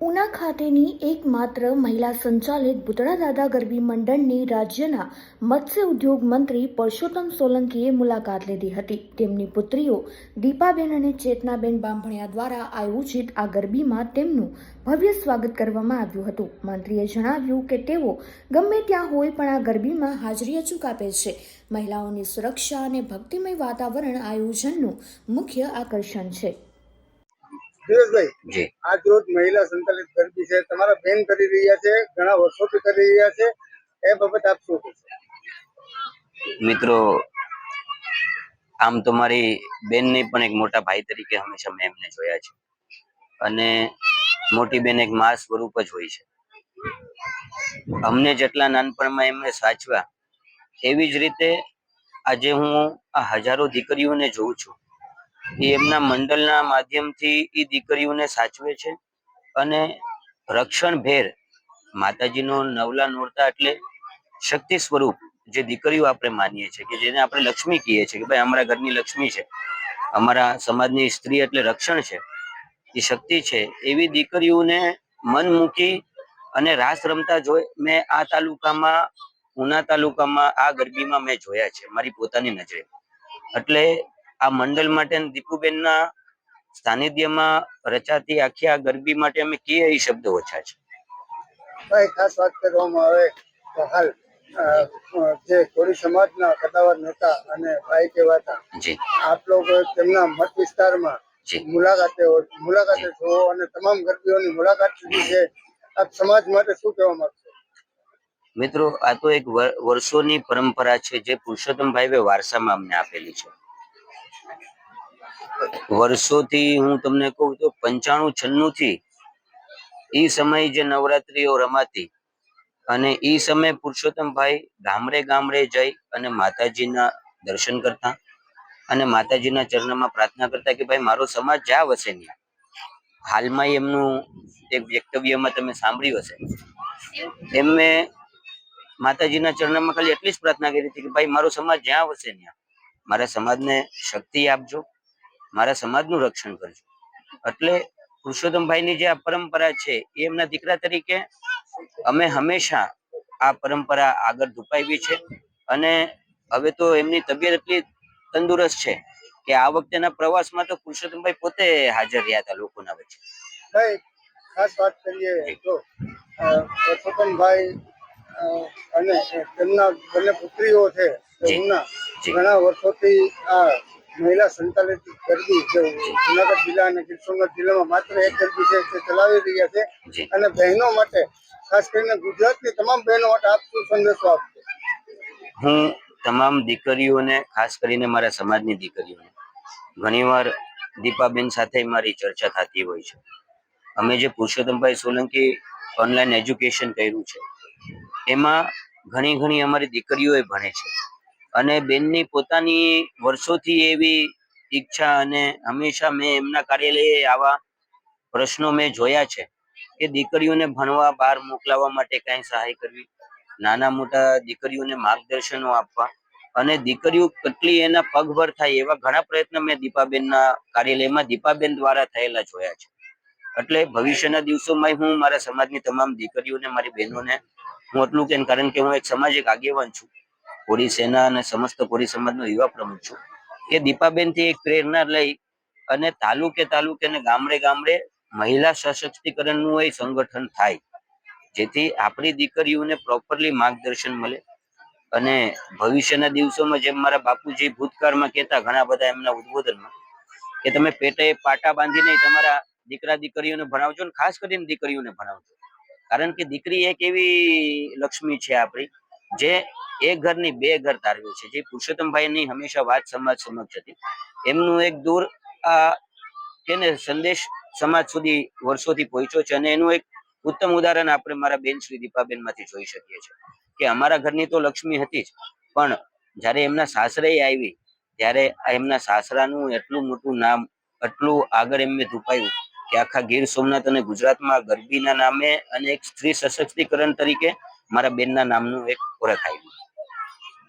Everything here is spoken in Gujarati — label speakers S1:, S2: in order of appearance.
S1: ઉના ખાતેની એકમાત્ર મહિલા સંચાલિત ભૂતળા દાદા ગરબી મંડળની રાજ્યના મત્સ્ય ઉદ્યોગ મંત્રી પરસોત્તમ સોલંકીએ મુલાકાત લીધી હતી. તેમની પુત્રીઓ દીપાબેન અને ચેતનાબેન બાંભણિયા દ્વારા આયોજિત આ ગરબીમાં તેમનું ભવ્ય સ્વાગત કરવામાં આવ્યું હતું. મંત્રીએ જણાવ્યું કે તેઓ ગમે ત્યાં હોય પણ આ ગરબીમાં હાજરી અચૂક આપે છે. મહિલાઓની સુરક્ષા અને ભક્તિમય વાતાવરણ આયોજનનું મુખ્ય આકર્ષણ છે.
S2: જી.
S3: આજ રોજ મહિલા સંચાલિત ગરબી છે. તમારા બેન કરી રહ્યા છે ઘણા વર્ષોથી કરી રહ્યા છે. એ બાબત આપ શું કહેશો?
S2: મિત્રો આમ તો મારી બેનને પણ એક મોટા ભાઈ તરીકે હંમેશા મેં એમને જોયા છે. અને મોટી બેન એક મા સ્વરૂપ જ હોય છે. અમને જેટલા નાનપણમાં એમને સાચવા એવી જ રીતે આજે હું આ હજારો દીકરીઓને જોઉં છું. એમના મંડળના માધ્યમથી એ દીકરીઓને સાચવે છે અને રક્ષણ ભેર માતાજીનો નવલા નોરતા એટલે શક્તિ સ્વરૂપ જે દીકરીઓ આપણે માનીએ છીએ કે જેને આપણે લક્ષ્મી કહીએ છીએ કે ભાઈ અમારા ઘરની લક્ષ્મી છે, અમારા સમાજની સ્ત્રી એટલે રક્ષણ છે, એ શક્તિ છે, એવી દીકરીઓને મન મૂકી અને રાસ રમતા જોઈ મેં આ તાલુકામાં, ઉના તાલુકામાં આ ગરબીમાં મેં જોયા છે, મારી પોતાની નજરે. એટલે આ મંડળ માટે દીપુબેનના સાનિધ્યમાં રચાતી આખી આ ગરબી માટે અમે કે એ શબ્દ ઓછા છે.
S3: ભાઈ ખાસ વાત કરવામાં આવે તો હાલ જે કોળી સમાજના કદાવર નેતા અને ભાઈ કહેવાતા
S2: જી.
S3: આપ લોકો તેમના મત વિસ્તારમાં મુલાકાતે મુલાકાતે છો અને તમામ ગરબીઓની મુલાકાત લીધી છે. આપ સમાજ માટે શું કહેવા માંગશો?
S2: મિત્રો આ તો એક વર- વર્ષોની પરંપરા છે જે પુરુષોત્તમભાઈ વારસામાં અમને આપેલી છે. વર્ષોથી હું તમને કહું તો પંચાણું, છન્નું થી એ સમય જે નવરાત્રીઓ રમાતી અને એ સમયે પુરુષોત્તમભાઈ ગામડે ગામડે જઈ અને માતાજીના દર્શન કરતા અને માતાજીના ચરણમાં પ્રાર્થના કરતા કે ભાઈ મારો સમાજ જ્યાં વસે ત્યાં. હાલમાં એમનું એક વક્તવ્યમાં તમે સાંભળ્યું હશે. એમને માતાજીના ચરણમાં ખાલી એટલી જ પ્રાર્થના કરી હતી કે ભાઈ મારો સમાજ જ્યાં વસે ત્યાં. મારા સમાજને શક્તિ આપજો. મારા સમાજનું રક્ષણ કરજો. એટલે પુરુષોત્તમભાઈની જે આ પરંપરા છે એ એમના દીકરા તરીકે અમે હંમેશા આ પરંપરા આગળ ધુપાવી છે અને હવે તો એમની તબિયત એટલી તંદુરસ્ત છે કે આ વખતેના પ્રવાસમાં તો પુરુષોત્તમભાઈ પોતે હાજર રહ્યા હતા લોકોના વચ્ચે.
S3: ભાઈ ખાસ વાત કરીએ તો પુરુષોત્તમભાઈ અને તેમના બંને પુત્રીઓ છે. એમના ઘણા વર્ષોથી આ મહિલા સંચાલિત ગરબી જે જુનાગઢ જિલ્લા અને ગીર સોમનાથ જિલ્લામાં માત્ર એક ગરબી છે તે ચલાવી રહ્યા છે. અને બહેનો માટે ખાસ કરીને ગુજરાતની તમામ બહેનો માટે આપ શું સંદેશો આપશો?
S2: હું તમામ દીકરીઓને ખાસ કરીને મારા સમાજની દીકરીઓને ઘણીવાર દીપાબેન સાથે મારી ચર્ચા થતી હોય છે. અમે જે પુરુષોત્તમભાઈ સોલંકી ઓનલાઈન એજ્યુકેશન કર્યું છે એમાં ઘણી ઘણી અમારી દીકરીઓ ભણે છે. અને બેનની પોતાની વર્ષોથી એવી ઈચ્છા અને હંમેશા મેં એમના કાર્યાલયે આવા પ્રશ્નો મેં જોયા છે કે દીકરીઓને ભણવા બહાર મોકલાવવા માટે કઈ સહાય કરવી, નાના મોટા દીકરીઓને માર્ગદર્શનો આપવા અને દીકરીઓ કેટલી એના પગભર થાય એવા ઘણા પ્રયત્ન મેં દીપાબેનના કાર્યાલયમાં દીપાબેન દ્વારા થયેલા જોયા છે. એટલે ભવિષ્યના દિવસોમાં હું મારા સમાજની તમામ દીકરીઓને, મારી બહેનોને હું એટલું કેમ કારણ કે હું એક સામાજિક આગેવાન છું કોળી સેના અને સમસ્ત કોળી સમાજનો યુવા પ્રમુખ છું. કે દીપાબેનથી એક પ્રેરણા લઈ અને તાલુકે તાલુકે અને ગામડે ગામડે મહિલા સશક્તિકરણનું એ સંગઠન થાય. જેથી આપણી દીકરીઓને પ્રોપરલી માર્ગદર્શન મળે અને ભવિષ્યના દિવસોમાં જેમ મારા બાપુજી ભૂતકાળમાં કહેતા ઘણા બધા એમના ઉદબોધનમાં કે તમે પેટે પાટા બાંધીને તમારા દીકરા દીકરીઓને ભણાવજો ને ખાસ કરીને દીકરીઓને ભણાવજો. કારણ કે દીકરી એક એવી લક્ષ્મી છે આપણી જે એક ઘરની બે ઘર તારવી છે, જે પુરુષોત્તમભાઈની હંમેશા વાત સમાજ સમક્ષ હતી. એમનું એક દૂર આ સંદેશ સમાજ સુધી વર્ષોથી પહોંચ્યો છે અને એનું એક ઉત્તમ ઉદાહરણ આપણે મારા બેન શ્રી દીપાબેનમાંથી જોઈ શકીએ છીએ કે અમારા ઘરની તો લક્ષ્મી હતી જ, પણ જ્યારે એમના સાસરે આવી, ત્યારે એમના સાસરાનું એટલું મોટું નામ, એટલું આગળ એમને ધુપાયું કે આખા ગીર સોમનાથ અને ગુજરાતમાં ગરબીના નામે અને એક સ્ત્રી સશક્તિકરણ તરીકે મારા બેનના નામનું એક ઓળખ આવ્યું